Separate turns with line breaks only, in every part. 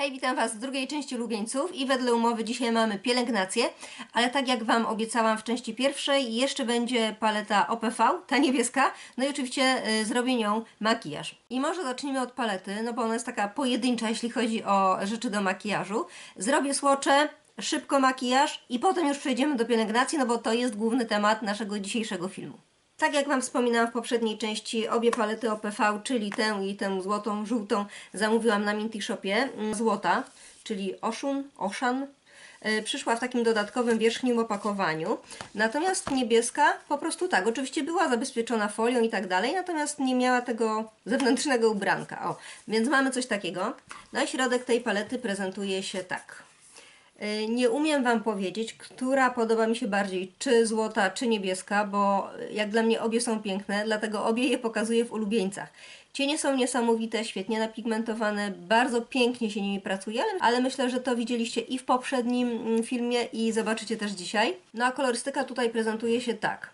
Hej, witam Was w drugiej części Lubieńców i wedle umowy dzisiaj mamy pielęgnację, ale tak jak Wam obiecałam w części pierwszej, jeszcze będzie paleta OPV, ta niebieska, no i oczywiście y, zrobię nią makijaż. I może zacznijmy od palety, no bo ona jest taka pojedyncza, jeśli chodzi o rzeczy do makijażu. Zrobię słocze, szybko makijaż i potem już przejdziemy do pielęgnacji, no bo to jest główny temat naszego dzisiejszego filmu. Tak jak Wam wspominałam w poprzedniej części, obie palety OPV, czyli tę i tę złotą, żółtą, zamówiłam na Minty Shopie. Mm, Złota, czyli Oshun, Ocean, y, przyszła w takim dodatkowym wierzchnim opakowaniu. Natomiast niebieska po prostu tak, oczywiście była zabezpieczona folią i tak dalej, natomiast nie miała tego zewnętrznego ubranka. O, więc mamy coś takiego. No i środek tej palety prezentuje się tak. Y, Nie umiem Wam powiedzieć, która podoba mi się bardziej, czy złota, czy niebieska, bo jak dla mnie obie są piękne, dlatego obie je pokazuję w ulubieńcach. Cienie są niesamowite, świetnie napigmentowane, bardzo pięknie się nimi pracuje, ale, ale myślę, że to widzieliście i w poprzednim mm, filmie i zobaczycie też dzisiaj. No a kolorystyka tutaj prezentuje się tak.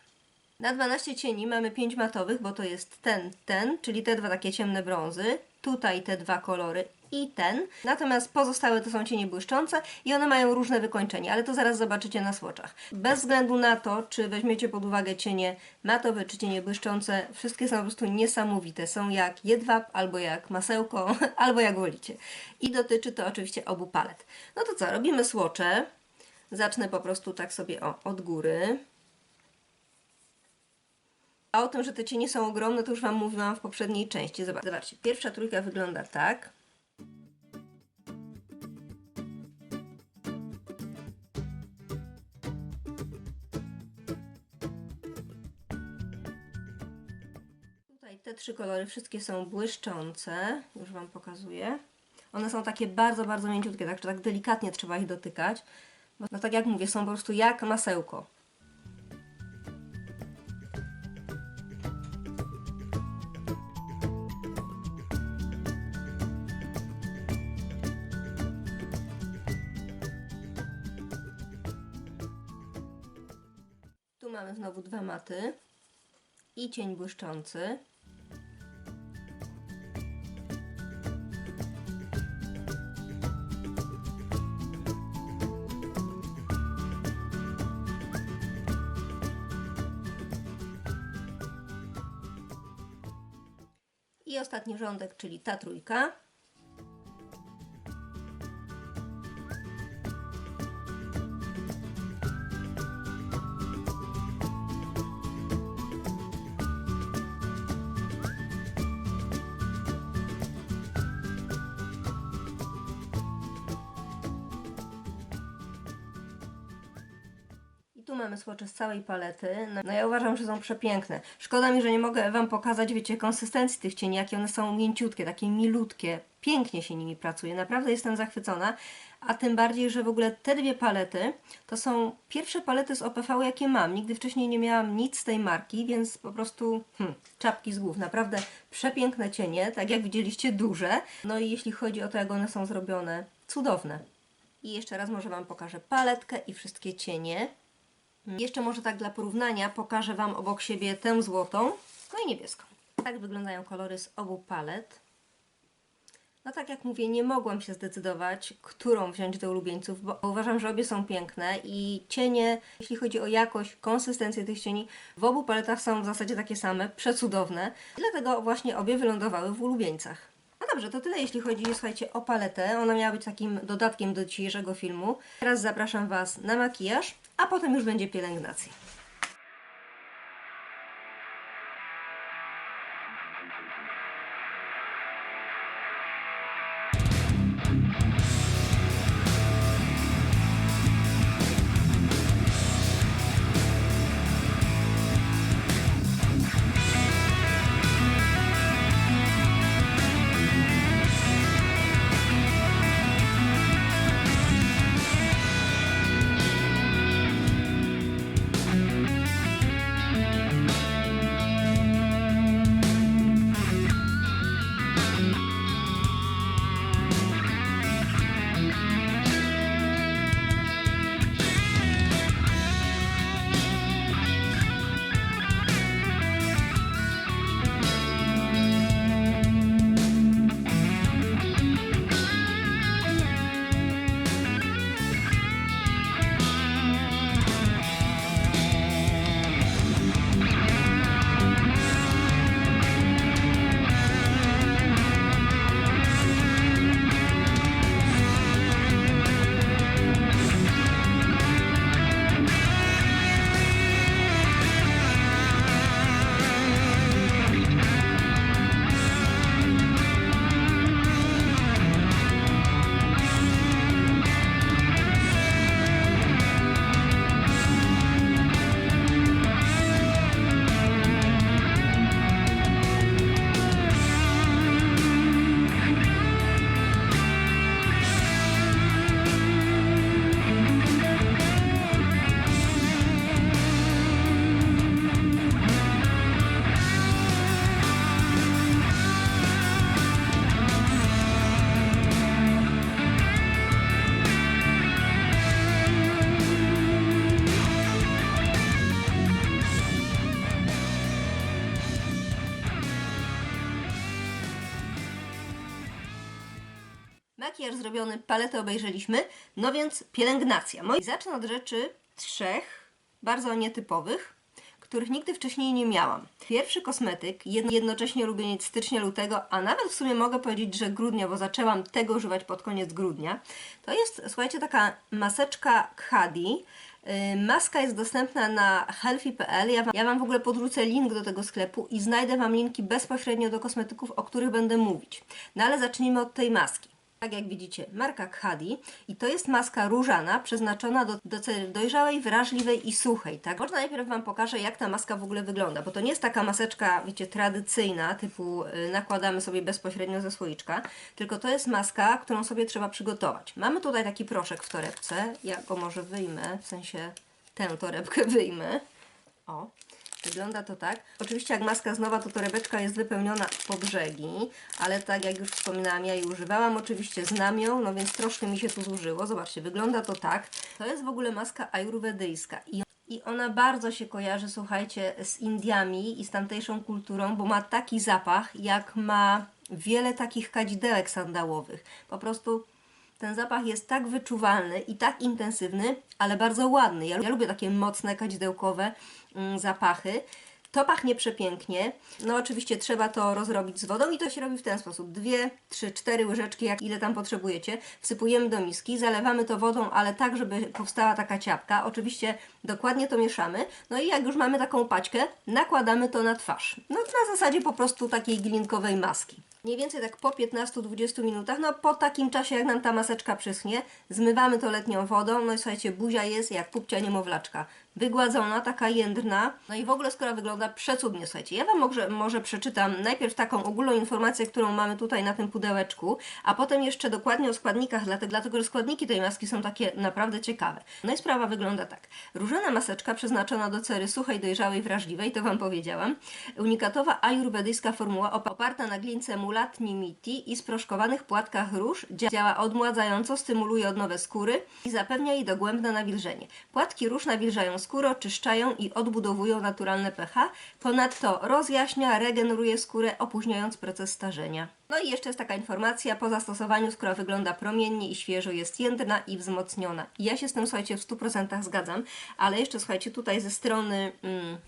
Na 12 cieni mamy 5 matowych, bo to jest ten, ten, czyli te dwa takie ciemne brązy, tutaj te dwa kolory i ten. Natomiast pozostałe to są cienie błyszczące i one mają różne wykończenie, ale to zaraz zobaczycie na swoczach. Bez względu na to, czy weźmiecie pod uwagę cienie matowe czy cienie błyszczące, wszystkie są po prostu niesamowite. Są jak jedwab, albo jak masełko, albo jak wolicie. I dotyczy to oczywiście obu palet. No to co, robimy słocze. Zacznę po prostu tak sobie o, od góry. A o tym, że te cienie są ogromne, to już Wam mówiłam w poprzedniej części. Zobacz- Zobaczcie, pierwsza trójka wygląda tak. Te trzy kolory wszystkie są błyszczące. Już Wam pokazuję. One są takie bardzo, bardzo mięciutkie, także tak delikatnie trzeba ich dotykać. No tak jak mówię, są po prostu jak masełko. Tu mamy znowu dwa maty i cień błyszczący. I ostatni rządek, czyli ta trójka. Słocze z całej palety. No, no ja uważam, że są przepiękne. Szkoda mi, że nie mogę Wam pokazać, wiecie, konsystencji tych cieni, jakie one są mięciutkie, takie milutkie. Pięknie się nimi pracuje. Naprawdę jestem zachwycona. A tym bardziej, że w ogóle te dwie palety to są pierwsze palety z OPV, jakie mam. Nigdy wcześniej nie miałam nic z tej marki, więc po prostu hmm, czapki z głów. Naprawdę przepiękne cienie, tak jak widzieliście, duże. No i jeśli chodzi o to, jak one są zrobione, cudowne. I jeszcze raz może Wam pokażę paletkę i wszystkie cienie. Jeszcze może tak dla porównania pokażę Wam obok siebie tę złotą, no i niebieską. Tak wyglądają kolory z obu palet. No tak jak mówię, nie mogłam się zdecydować, którą wziąć do ulubieńców, bo uważam, że obie są piękne i cienie, jeśli chodzi o jakość, konsystencję tych cieni, w obu paletach są w zasadzie takie same, przecudowne. Dlatego właśnie obie wylądowały w ulubieńcach. Dobrze, to tyle jeśli chodzi, słuchajcie, o paletę. Ona miała być takim dodatkiem do dzisiejszego filmu. Teraz zapraszam Was na makijaż, a potem już będzie pielęgnacja. Makijaż zrobiony, paletę obejrzeliśmy, no więc pielęgnacja. Moi zacznę od rzeczy trzech, bardzo nietypowych, których nigdy wcześniej nie miałam. Pierwszy kosmetyk, jedno- jednocześnie lubię stycznia, lutego, a nawet w sumie mogę powiedzieć, że grudnia, bo zaczęłam tego używać pod koniec grudnia. To jest, słuchajcie, taka maseczka Khadi. Yy, Maska jest dostępna na healthy.pl. Ja wam, ja wam w ogóle podrzucę link do tego sklepu i znajdę Wam linki bezpośrednio do kosmetyków, o których będę mówić. No ale zacznijmy od tej maski. Tak jak widzicie, marka Khadi i to jest maska różana przeznaczona do, do cery dojrzałej, wrażliwej i suchej. Tak? Może najpierw Wam pokażę, jak ta maska w ogóle wygląda, bo to nie jest taka maseczka, wiecie, tradycyjna, typu y, nakładamy sobie bezpośrednio ze słoiczka, tylko to jest maska, którą sobie trzeba przygotować. Mamy tutaj taki proszek w torebce, ja go może wyjmę, w sensie tę torebkę wyjmę. O, wygląda to tak. Oczywiście jak maska jest nowa, to torebeczka jest wypełniona po brzegi, ale tak jak już wspominałam, ja jej używałam, oczywiście znam ją, no więc troszkę mi się tu zużyło. Zobaczcie, wygląda to tak. To jest w ogóle maska ajurwedyjska i i ona bardzo się kojarzy, słuchajcie, z Indiami i z tamtejszą kulturą, bo ma taki zapach, jak ma wiele takich kadzidełek sandałowych. Po prostu ten zapach jest tak wyczuwalny i tak intensywny, ale bardzo ładny. Ja, lubię takie mocne, kadzidełkowe mm, zapachy. To pachnie przepięknie. No oczywiście trzeba to rozrobić z wodą i to się robi w ten sposób. Dwie, trzy, cztery łyżeczki, jak ile tam potrzebujecie. Wsypujemy do miski, zalewamy to wodą, ale tak, żeby powstała taka ciapka. Oczywiście dokładnie to mieszamy. No i jak już mamy taką paćkę, nakładamy to na twarz. No na zasadzie po prostu takiej glinkowej maski. Mniej więcej tak po 15-20 minutach, no po takim czasie jak nam ta maseczka przyschnie, zmywamy to letnią wodą, no i słuchajcie, buzia jest jak pupcia niemowlaczka. Wygładzona, taka jędrna, no i w ogóle skóra wygląda przecudnie, słuchajcie. Ja Wam może, może przeczytam najpierw taką ogólną informację, którą mamy tutaj na tym pudełeczku, a potem jeszcze dokładnie o składnikach, dlatego, dlatego że składniki tej maski są takie naprawdę ciekawe. No i sprawa wygląda tak. Różana maseczka przeznaczona do cery suchej, dojrzałej, wrażliwej, to Wam powiedziałam. Unikatowa ajurwedyjska formuła op- oparta na glince mulat nimiti i sproszkowanych płatkach róż działa odmładzająco, stymuluje odnowę skóry i zapewnia jej dogłębne nawilżenie. Płatki róż nawilżają skórę, oczyszczają i odbudowują naturalne pH. Ponadto rozjaśnia, regeneruje skórę, opóźniając proces starzenia. No i jeszcze jest taka informacja, po zastosowaniu skóra wygląda promiennie i świeżo, jest jędrna i wzmocniona. Ja się z tym, słuchajcie, w 100% zgadzam, ale jeszcze, słuchajcie, tutaj ze strony... Mm,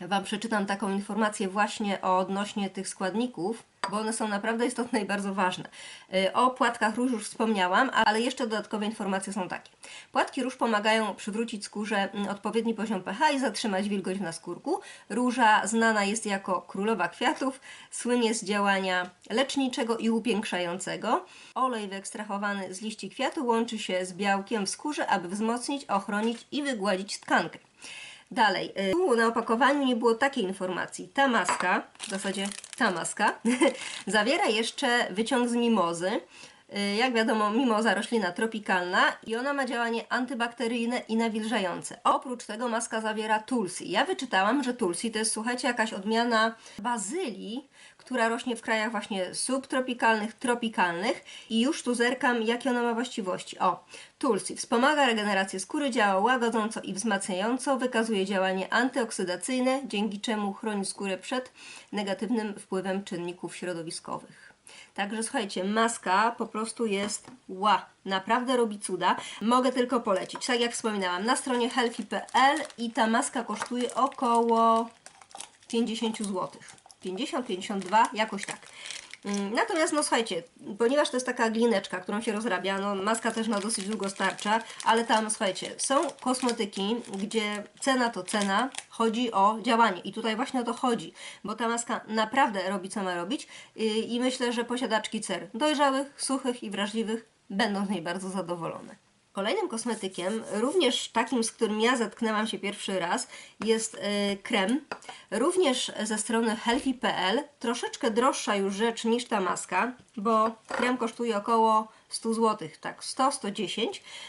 Wam przeczytam taką informację właśnie odnośnie tych składników, bo one są naprawdę istotne i bardzo ważne. Y, O płatkach róż już wspomniałam, ale jeszcze dodatkowe informacje są takie. Płatki róż pomagają przywrócić skórze mm, odpowiedni poziom pH i zatrzymać wilgoć w naskórku. Róża znana jest jako królowa kwiatów, słynie z działania leczniczego i upiększającego. Olej wyekstrahowany z liści kwiatu łączy się z białkiem w skórze, aby wzmocnić, ochronić i wygładzić tkankę. Dalej, y, tu na opakowaniu nie było takiej informacji. Ta maska, w zasadzie ta maska, zawiera jeszcze wyciąg z mimozy. Y, Jak wiadomo, mimoza roślina tropikalna i ona ma działanie antybakteryjne i nawilżające. Oprócz tego maska zawiera tulsi. Ja wyczytałam, że tulsi to jest, słuchajcie, jakaś odmiana bazylii, która rośnie w krajach właśnie subtropikalnych, tropikalnych i już tu zerkam, jakie ona ma właściwości. O, Tulsi wspomaga regenerację skóry, działa łagodząco i wzmacniająco, wykazuje działanie antyoksydacyjne, dzięki czemu chroni skórę przed negatywnym wpływem czynników środowiskowych. Także słuchajcie, maska po prostu jest ła, naprawdę robi cuda. Mogę tylko polecić. Tak jak wspominałam, na stronie healthy.pl i ta maska kosztuje około 50 zł. 50-52, jakoś tak. Mm, Natomiast, no słuchajcie, ponieważ to jest taka glineczka, którą się rozrabia, no maska też na dosyć długo starcza, ale tam, słuchajcie, są kosmetyki, gdzie cena to cena, chodzi o działanie i tutaj właśnie o to chodzi, bo ta maska naprawdę robi co ma robić yy, i myślę, że posiadaczki cer dojrzałych, suchych i wrażliwych będą z niej bardzo zadowolone. Kolejnym kosmetykiem, również takim, z którym ja zetknęłam się pierwszy raz, jest e, krem. Również ze strony healthy.pl. Troszeczkę droższa już rzecz niż ta maska, bo krem kosztuje około 100 zł, tak 100-110.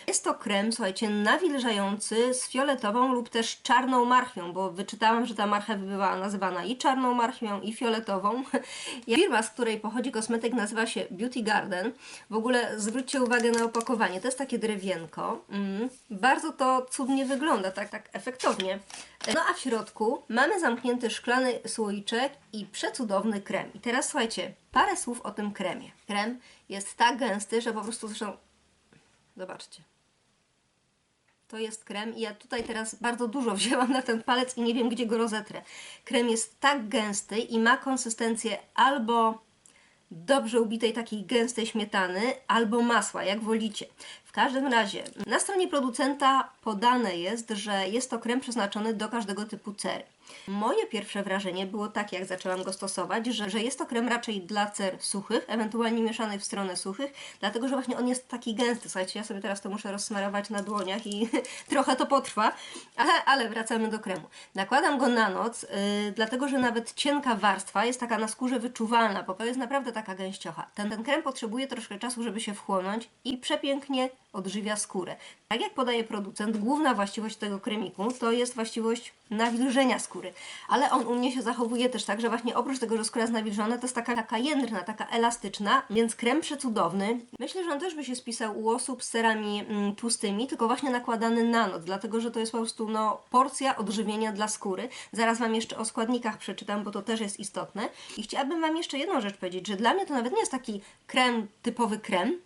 Jest to krem, słuchajcie, nawilżający z fioletową lub też czarną marchwią, bo wyczytałam, że ta marchew była nazywana i czarną marchwią, i fioletową. Firma, z której pochodzi kosmetyk, nazywa się Beauty Garden. W ogóle zwróćcie uwagę na opakowanie. To jest takie drewienko. Mm. Bardzo to cudnie wygląda, tak, tak efektownie. No a w środku mamy zamknięty szklany słoiczek i przecudowny krem. I teraz słuchajcie, Parę słów o tym kremie. Krem jest tak gęsty, że po prostu zresztą... Zobaczcie. To jest krem i ja tutaj teraz bardzo dużo wzięłam na ten palec i nie wiem, gdzie go rozetrę. Krem jest tak gęsty i ma konsystencję albo dobrze ubitej takiej gęstej śmietany albo masła, jak wolicie. Każdym razie na stronie producenta podane jest, że jest to krem przeznaczony do każdego typu cery. Moje pierwsze wrażenie było takie, jak zaczęłam go stosować, że, że jest to krem raczej dla cer suchych, ewentualnie mieszanych w stronę suchych, dlatego że właśnie on jest taki gęsty. Słuchajcie, ja sobie teraz to muszę rozsmarować na dłoniach i trochę to potrwa, ale, ale wracamy do kremu. Nakładam go na noc, yy, dlatego że nawet cienka warstwa jest taka na skórze wyczuwalna, bo to jest naprawdę taka gęściocha. Ten, ten krem potrzebuje troszkę czasu, żeby się wchłonąć i przepięknie odżywia skórę. Tak jak podaje producent, główna właściwość tego kremiku to jest właściwość nawilżenia skóry. Ale on u mnie się zachowuje też tak, że właśnie oprócz tego, że skóra jest nawilżona, to jest taka, taka jędrna, taka elastyczna, więc krem przecudowny. Myślę, że on też by się spisał u osób z serami mm, tłustymi, tylko właśnie nakładany na noc, dlatego że to jest po prostu no, porcja odżywienia dla skóry. Zaraz Wam jeszcze o składnikach przeczytam, bo to też jest istotne. I chciałabym Wam jeszcze jedną rzecz powiedzieć, że dla mnie to nawet nie jest taki krem, typowy krem,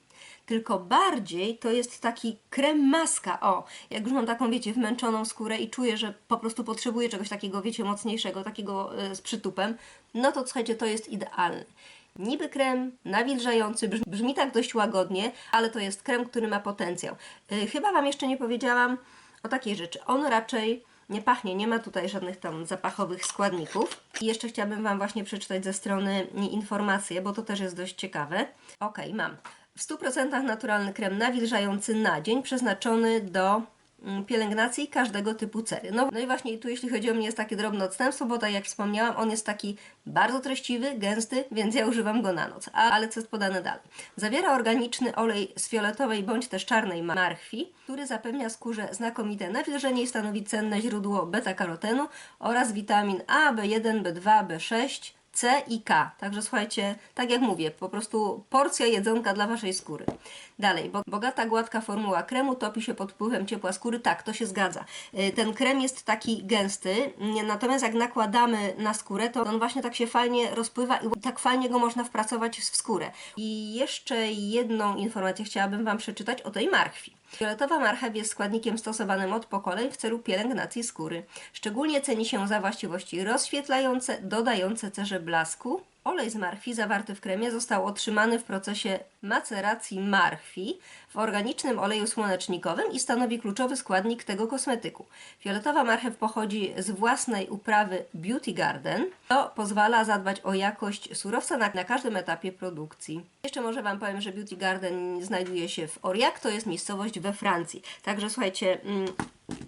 tylko bardziej to jest taki krem maska. O, jak już mam taką, wiecie, wmęczoną skórę i czuję, że po prostu potrzebuję czegoś takiego, wiecie, mocniejszego, takiego y, z przytupem, no to słuchajcie, to jest idealny. Niby krem nawilżający, brzmi, brzmi tak dość łagodnie, ale to jest krem, który ma potencjał. Y, chyba Wam jeszcze nie powiedziałam o takiej rzeczy. On raczej nie pachnie, nie ma tutaj żadnych tam zapachowych składników. I jeszcze chciałabym Wam właśnie przeczytać ze strony informacje, bo to też jest dość ciekawe. Ok, mam. W 100% naturalny krem nawilżający na dzień, przeznaczony do mm, pielęgnacji każdego typu cery. No, no i właśnie tu jeśli chodzi o mnie jest takie drobne odstępstwo, bo tak jak wspomniałam, on jest taki bardzo treściwy, gęsty, więc ja używam go na noc. A, ale co jest podane dalej? Zawiera organiczny olej z fioletowej bądź też czarnej marchwi, który zapewnia skórze znakomite nawilżenie i stanowi cenne źródło beta-karotenu oraz witamin A, B1, B2, B6, C i K. Także słuchajcie, tak jak mówię, po prostu porcja jedzonka dla Waszej skóry. Dalej, bo bogata, gładka formuła kremu topi się pod wpływem ciepła skóry. Tak, to się zgadza. Y, Ten krem jest taki gęsty, nie- natomiast jak nakładamy na skórę, to on właśnie tak się fajnie rozpływa i tak fajnie go można wpracować w skórę. I jeszcze jedną informację chciałabym Wam przeczytać o tej marchwi. Fioletowa marchew jest składnikiem stosowanym od pokoleń w celu pielęgnacji skóry. Szczególnie ceni się za właściwości rozświetlające, dodające cerze blasku. Olej z marchwi zawarty w kremie został otrzymany w procesie maceracji marchwi w organicznym oleju słonecznikowym i stanowi kluczowy składnik tego kosmetyku. Fioletowa marchew pochodzi z własnej uprawy Beauty Garden. To pozwala zadbać o jakość surowca na, na każdym etapie produkcji. Jeszcze może Wam powiem, że Beauty Garden znajduje się w Aurillac, to jest miejscowość we Francji. Także słuchajcie, mm,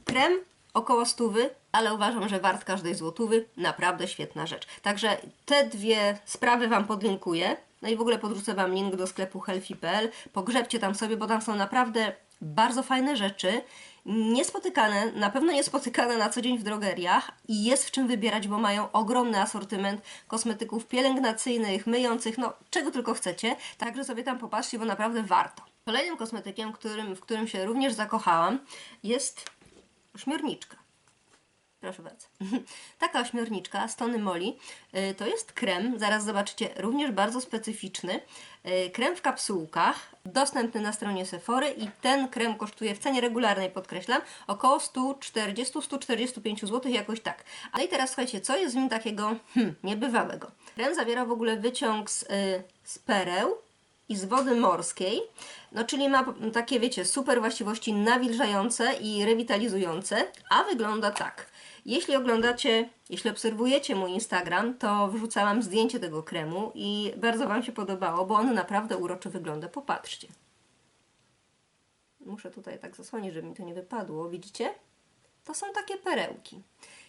krem około stówy, ale uważam, że wart każdej złotówy. Naprawdę świetna rzecz. Także te dwie sprawy Wam podlinkuję. No i w ogóle podrzucę Wam link do sklepu healthy.pl. Pogrzebcie tam sobie, bo tam są naprawdę bardzo fajne rzeczy. Niespotykane, na pewno niespotykane na co dzień w drogeriach i jest w czym wybierać, bo mają ogromny asortyment kosmetyków pielęgnacyjnych, myjących, no czego tylko chcecie. Także sobie tam popatrzcie, bo naprawdę warto. Kolejnym kosmetykiem, którym, w którym się również zakochałam, jest ośmiorniczka. Proszę bardzo. Taka ośmiorniczka z Tony Moli y, to jest krem, zaraz zobaczycie, również bardzo specyficzny. Y, Krem w kapsułkach, dostępny na stronie Sephory i ten krem kosztuje w cenie regularnej, podkreślam, około 140-145 zł, jakoś tak. Ale i teraz słuchajcie, co jest w nim takiego hmm, niebywałego? Krem zawiera w ogóle wyciąg z, y, z pereł, i z wody morskiej, no czyli ma takie, wiecie, super właściwości nawilżające i rewitalizujące, a wygląda tak. Jeśli oglądacie, jeśli obserwujecie mój Instagram, to wrzucałam zdjęcie tego kremu i bardzo Wam się podobało, bo on naprawdę uroczy wygląda. Popatrzcie. Muszę tutaj tak zasłonić, żeby mi to nie wypadło. Widzicie? To są takie perełki.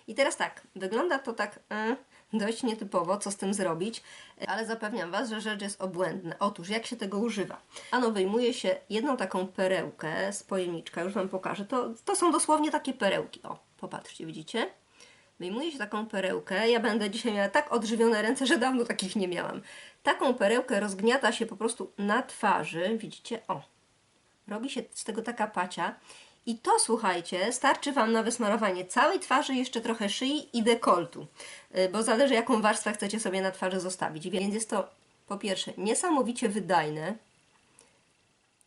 I teraz tak, wygląda to tak e, dość nietypowo, co z tym zrobić, e, ale zapewniam Was, że rzecz jest obłędna. Otóż, jak się tego używa? Ano, wyjmuje się jedną taką perełkę z pojemniczka, już Wam pokażę. To, to są dosłownie takie perełki. O, popatrzcie, widzicie? Wyjmuje się taką perełkę. Ja będę dzisiaj miała tak odżywione ręce, że dawno takich nie miałam. Taką perełkę rozgniata się po prostu na twarzy. Widzicie? O, robi się z tego taka pacia. I to, słuchajcie, starczy Wam na wysmarowanie całej twarzy, jeszcze trochę szyi i dekoltu, Y, bo zależy jaką warstwę chcecie sobie na twarzy zostawić. Więc jest to po pierwsze niesamowicie wydajne,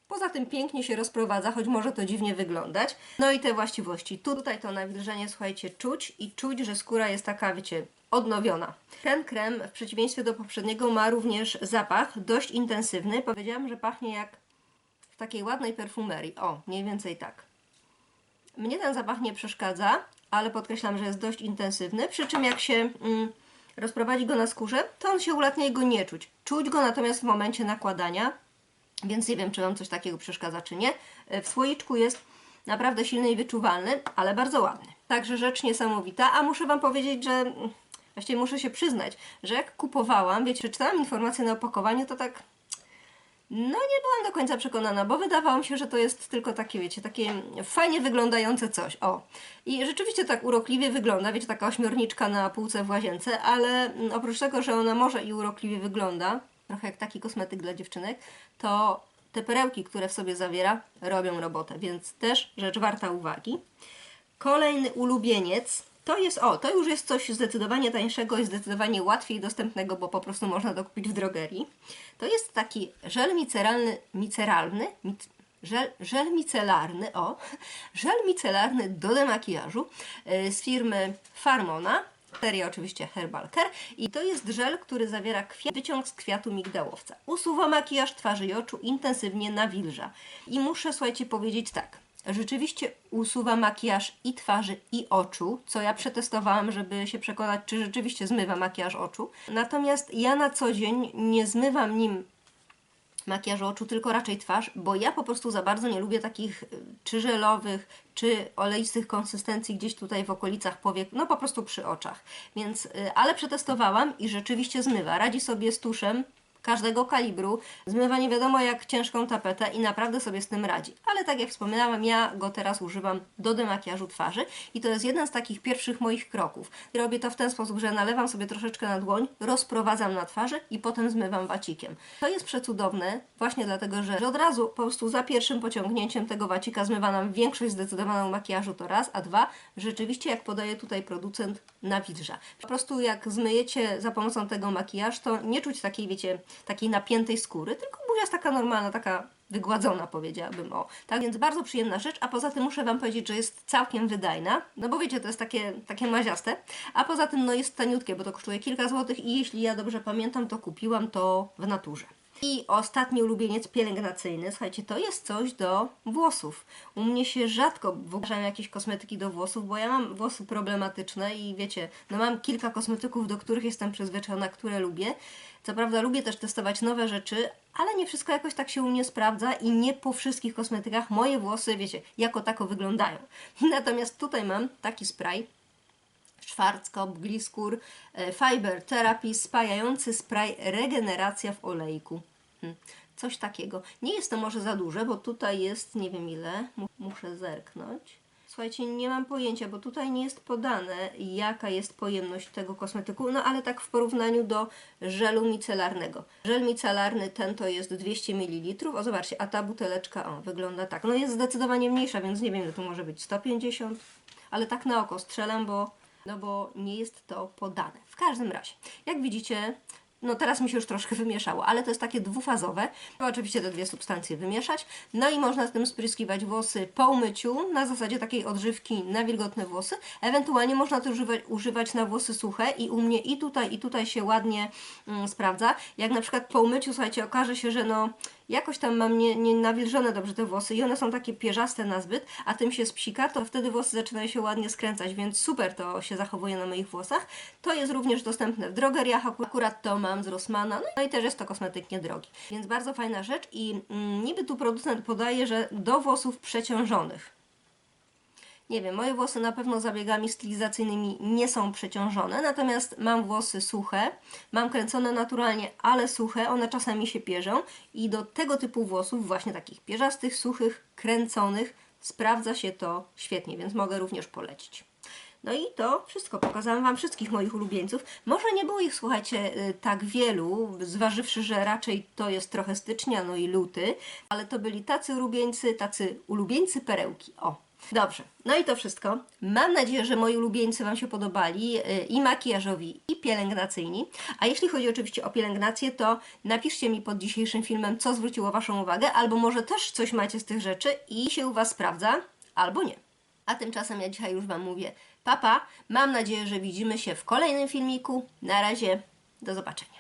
Poza tym pięknie się rozprowadza, choć może to dziwnie wyglądać. No i te właściwości. Tutaj to nawilżenie, słuchajcie, czuć i czuć, że skóra jest taka, wiecie, odnowiona. Ten krem w przeciwieństwie do poprzedniego ma również zapach dość intensywny. Powiedziałam, że pachnie jak w takiej ładnej perfumerii. O, mniej więcej tak. Mnie ten zapach nie przeszkadza, ale podkreślam, że jest dość intensywny. Przy czym jak się mm, rozprowadzi go na skórze, to on się ulatnia i go nie czuć. Czuć go natomiast w momencie nakładania, więc nie wiem, czy Wam coś takiego przeszkadza, czy nie. E, W słoiczku jest naprawdę silny i wyczuwalny, ale bardzo ładny. Także rzecz niesamowita, a muszę Wam powiedzieć, że mm, właściwie muszę się przyznać, że jak kupowałam, wiecie, czytałam informacje na opakowaniu, to tak no nie byłam do końca przekonana, bo wydawało mi się, że to jest tylko takie, wiecie, takie fajnie wyglądające coś. O. I rzeczywiście tak urokliwie wygląda, wiecie, taka ośmiorniczka na półce w łazience, ale mm, oprócz tego, że ona może i urokliwie wygląda, trochę jak taki kosmetyk dla dziewczynek, to te perełki, które w sobie zawiera, robią robotę, więc też rzecz warta uwagi. Kolejny ulubieniec to jest, o, to już jest coś zdecydowanie tańszego i zdecydowanie łatwiej dostępnego, bo po prostu można to kupić w drogerii. To jest taki żel miceralny, miceralny, mic, żel, żel micelarny, o, żel micelarny do demakijażu yy, z firmy Farmona. Seria oczywiście Herbal Care i to jest żel, który zawiera kwiat, wyciąg z kwiatu migdałowca. Usuwa makijaż twarzy i oczu, intensywnie nawilża. I muszę, słuchajcie, powiedzieć tak. Rzeczywiście usuwa makijaż i twarzy, i oczu, co ja przetestowałam, żeby się przekonać, czy rzeczywiście zmywa makijaż oczu. Natomiast ja na co dzień nie zmywam nim makijażu oczu, tylko raczej twarz, bo ja po prostu za bardzo nie lubię takich y, czy żelowych, czy oleistych konsystencji gdzieś tutaj w okolicach powiek, no po prostu przy oczach. Więc, y, ale przetestowałam i rzeczywiście zmywa. Radzi sobie z tuszem każdego kalibru, zmywa nie wiadomo jak ciężką tapetę i naprawdę sobie z tym radzi. Ale tak jak wspominałam, ja go teraz używam do demakijażu twarzy i to jest jeden z takich pierwszych moich kroków. Robię to w ten sposób, że nalewam sobie troszeczkę na dłoń, rozprowadzam na twarzy i potem zmywam wacikiem. To jest przecudowne właśnie dlatego, że od razu po prostu za pierwszym pociągnięciem tego wacika zmywa nam większość zdecydowaną makijażu to raz, a dwa, rzeczywiście jak podaje tutaj producent, nawilża. Po prostu jak zmyjecie za pomocą tego makijaż, to nie czuć takiej, wiecie, takiej napiętej skóry, tylko buzia jest taka normalna, taka wygładzona powiedziałabym, o. Tak więc bardzo przyjemna rzecz, a poza tym muszę Wam powiedzieć, że jest całkiem wydajna, no bo wiecie, to jest takie, takie maziaste, a poza tym no jest taniutkie, bo to kosztuje kilka złotych i jeśli ja dobrze pamiętam, to kupiłam to w naturze. I ostatni ulubieniec pielęgnacyjny, słuchajcie, to jest coś do włosów. U mnie się rzadko włączają jakieś kosmetyki do włosów, bo ja mam włosy problematyczne i wiecie, no mam kilka kosmetyków, do których jestem przyzwyczajona, które lubię. Co prawda lubię też testować nowe rzeczy, ale nie wszystko jakoś tak się u mnie sprawdza i nie po wszystkich kosmetykach moje włosy, wiecie, jako tako wyglądają. Natomiast tutaj mam taki spray, Schwarzkopf, Gliskur, e, Fiber Therapy, spajający spray regeneracja w olejku. Hm, Coś takiego. Nie jest to może za duże, bo tutaj jest nie wiem ile. Mu- Muszę zerknąć. Słuchajcie, nie mam pojęcia, bo tutaj nie jest podane, jaka jest pojemność tego kosmetyku, no ale tak w porównaniu do żelu micelarnego. Żel micelarny ten to jest 200 ml. O, zobaczcie, a ta buteleczka, o, wygląda tak. No jest zdecydowanie mniejsza, więc nie wiem, ile to może być 150, ale tak na oko strzelam, bo, no bo nie jest to podane. W każdym razie, jak widzicie, no teraz mi się już troszkę wymieszało, ale to jest takie dwufazowe. Oczywiście te dwie substancje wymieszać. No i można z tym spryskiwać włosy po umyciu, na zasadzie takiej odżywki na wilgotne włosy. Ewentualnie można to używać, używać na włosy suche i u mnie i tutaj, i tutaj się ładnie mm, sprawdza. Jak na przykład po umyciu, słuchajcie, okaże się, że no jakoś tam mam nie, nie nawilżone dobrze te włosy i one są takie pierzaste na zbyt, a tym się spsika, to wtedy włosy zaczynają się ładnie skręcać, więc super to się zachowuje na moich włosach. To jest również dostępne w drogeriach, Aku- akurat to mam z Rossmana, no i też jest to kosmetyk niedrogi. Więc bardzo fajna rzecz i mm, niby tu producent podaje, że do włosów przeciążonych. Nie wiem, moje włosy na pewno zabiegami stylizacyjnymi nie są przeciążone, natomiast mam włosy suche, mam kręcone naturalnie, ale suche, one czasami się pierzą i do tego typu włosów, właśnie takich pierzastych, suchych, kręconych, sprawdza się to świetnie, więc mogę również polecić. No i to wszystko. Pokazałam Wam wszystkich moich ulubieńców. Może nie było ich, słuchajcie, y, tak wielu, zważywszy, że raczej to jest trochę stycznia, no i luty, ale to byli tacy ulubieńcy, tacy ulubieńcy perełki. O, Dobrze, no i to wszystko. Mam nadzieję, że moi ulubieńcy Wam się podobali y, i makijażowi, i pielęgnacyjni. A jeśli chodzi oczywiście o pielęgnację, to napiszcie mi pod dzisiejszym filmem, co zwróciło Waszą uwagę, albo może też coś macie z tych rzeczy i się u Was sprawdza, albo nie. A tymczasem ja dzisiaj już Wam mówię papa. Mam nadzieję, że widzimy się w kolejnym filmiku. Na razie, do zobaczenia.